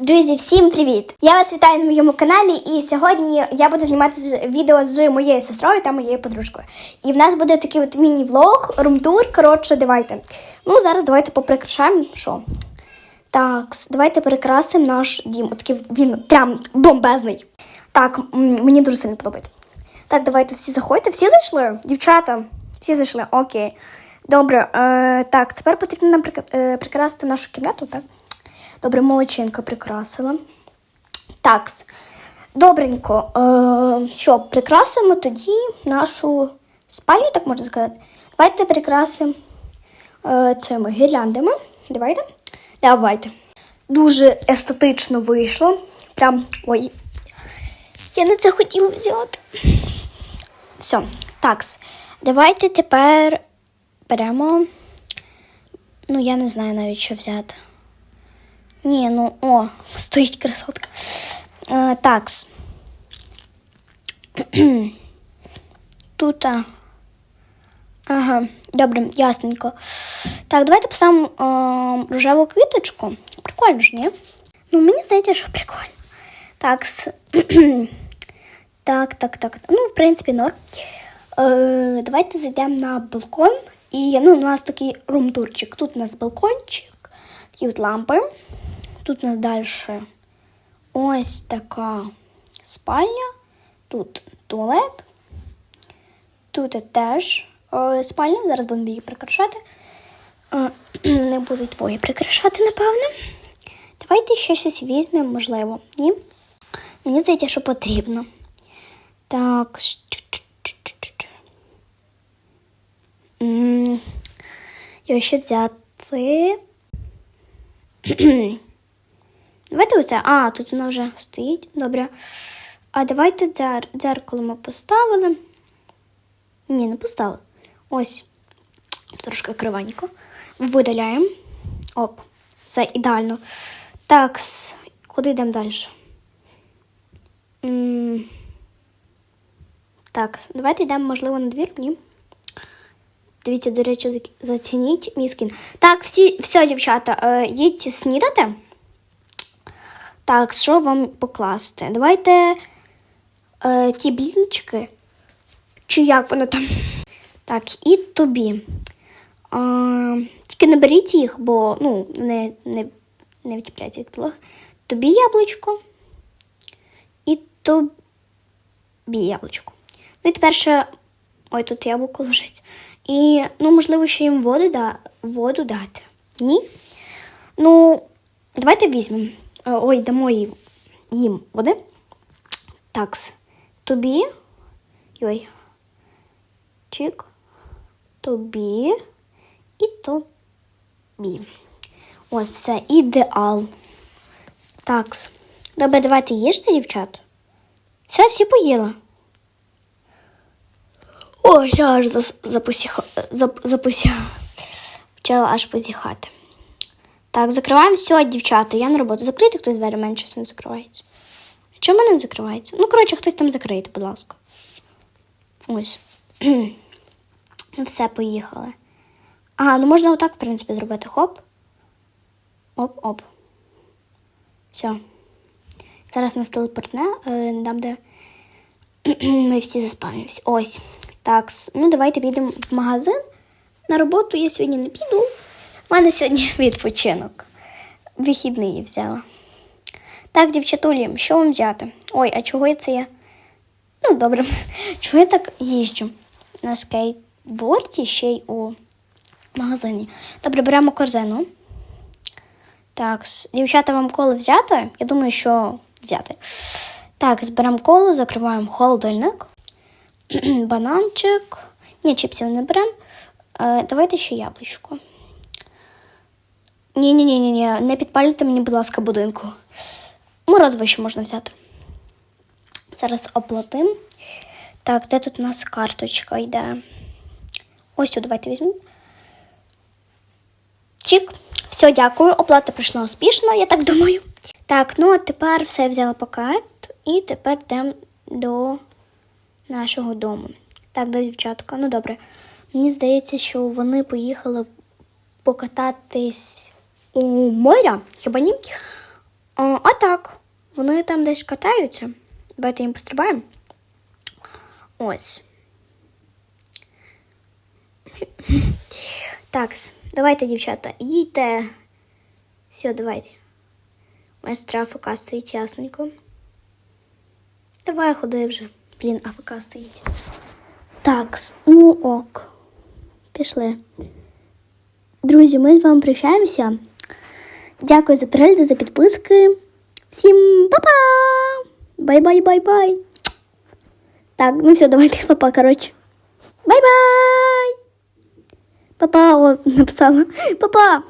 Друзі, всім привіт! Я вас вітаю на моєму каналі, і сьогодні я буду знімати відео з моєю сестрою та моєю подружкою. І в нас буде такий от міні-влог, румтур. Коротше, давайте. Ну, зараз давайте поприкрашаємо. Що? Так, давайте перекрасимо наш дім. Отакий він прям бомбезний. Так, мені дуже сильно подобається. Так, давайте всі заходьте. Всі зайшли? Дівчата, всі зайшли. Окей. Добре, е, так, тепер потрібно нам е, прикрасити нашу кімнату, так? Добре, молодчинка прикрасила. Так, добренько. Е, що, прикрасимо тоді нашу спальню, так можна сказати. Давайте прикрасимо е, цими гірляндами. Давайте. Давайте. Дуже естетично вийшло. Прям. Ой. Я не це хотіла взяти. Все. Так. Давайте тепер беремо. Ну, я не знаю навіть, що взяти. Ні, ну о, стоїть красотка. Е, такс. Тут. а. Ага, добре, ясненько. Так, давайте поставимо е, рожеву квіточку. Прикольно ж, ні? Ну, мені здається, що прикольно. Так, так, так, так. Ну, в принципі, норм. Е, давайте зайдемо на балкон. І ну, у нас такий румтурчик. Тут у нас балкончик, такі от лампи. Тут у нас далі ось така спальня. Тут туалет. Тут теж е, спальня. Зараз будемо її прикрашати. Е, не буду твої прикрашати, напевно. Давайте ще щось візьмемо, можливо. Ні? Мені здається, що потрібно. Так. Його ще взяти. Давайте оце. А, тут вона вже стоїть. Добре. А давайте дзер... дзеркало ми поставили. Ні, не поставили. Ось. Трошки кривенько. Видаляємо. Оп. Все ідеально. Так, куди йдемо далі? Так, давайте йдемо, можливо, на двір, ні? Дивіться, до речі, зацініть мій скін. Так, всі, все, дівчата, е, їдьте снідати. Так, що вам покласти? Давайте е, ті блінчики. Чи як воно там? Так, і тобі. А, тільки не беріть їх, бо ну, не, не, не відтіпляйте від підлоги. Тобі яблучко. І тобі яблучко. Ну і тепер ще. Ой, тут яблуко лежить. І, ну, можливо, ще їм воду, да... воду дати. Ні? Ну, давайте візьмемо. Е, Ой, дамо їм, води. Такс. Тобі. Ой. Чик. Тобі. І тобі. Ось все, ідеал. Такс. Добре, давайте їжте, дівчат. Все, всі поїли. Ой, я аж запосіха... зап... запосіла. Почала аж позіхати. Так, закриваємо все, дівчата. Я на роботу. Закрийте хтось двері, менше не закривається. Чому не закривається? Ну, коротше, хтось там закрийте, будь ласка. Ось. Все, поїхали. А, ну можна отак, в принципі, зробити. Хоп. Оп-оп. Все. Зараз нас телепортне, е, там, де ми всі заспавнюємося. Ось. Так, ну давайте підемо в магазин. На роботу я сьогодні не піду. У мене сьогодні відпочинок. Вихідний взяла. Так, дівчатулі, що вам взяти? Ой, а чого це я? Ну, добре. Чого я так їжджу? На скейтборді ще й у магазині. Добре, беремо корзину. Так, дівчата, вам коло взяти? Я думаю, що взяти. Так, зберемо коло, закриваємо холодильник. Бананчик. Ні, чіпсів не беремо. Е, давайте ще яблучко. Ні, ні, ні, ні, ні, не підпалюйте мені, будь ласка, будинку. Морозиво ще можна взяти. Зараз оплатимо. Так, де тут у нас карточка йде? Ось сюди давайте візьмемо. Чік. Все, дякую. Оплата пройшла успішно, я так думаю. Так, ну а тепер все я взяла пакет і тепер йдемо до нашого дому. Так, до дівчатка. Ну добре. Мені здається, що вони поїхали покататись у моря, хіба ні? А, а вони там десь катаються. Давайте їм пострибаємо. Ось. Так, давайте, дівчата, їдьте. Все, давайте. Майстра АФК стоїть ясненько. Давай ходи вже. Блін, АФК стоїть. Так, ну ок. Пішли. Друзі, ми з вами прощаємося. Дякую за перегляди, за підписки. Всім па-па! Бай-бай-бай-бай. Так, ну все, давайте папа, короче. Бай-бай! Папа, написала. Папа!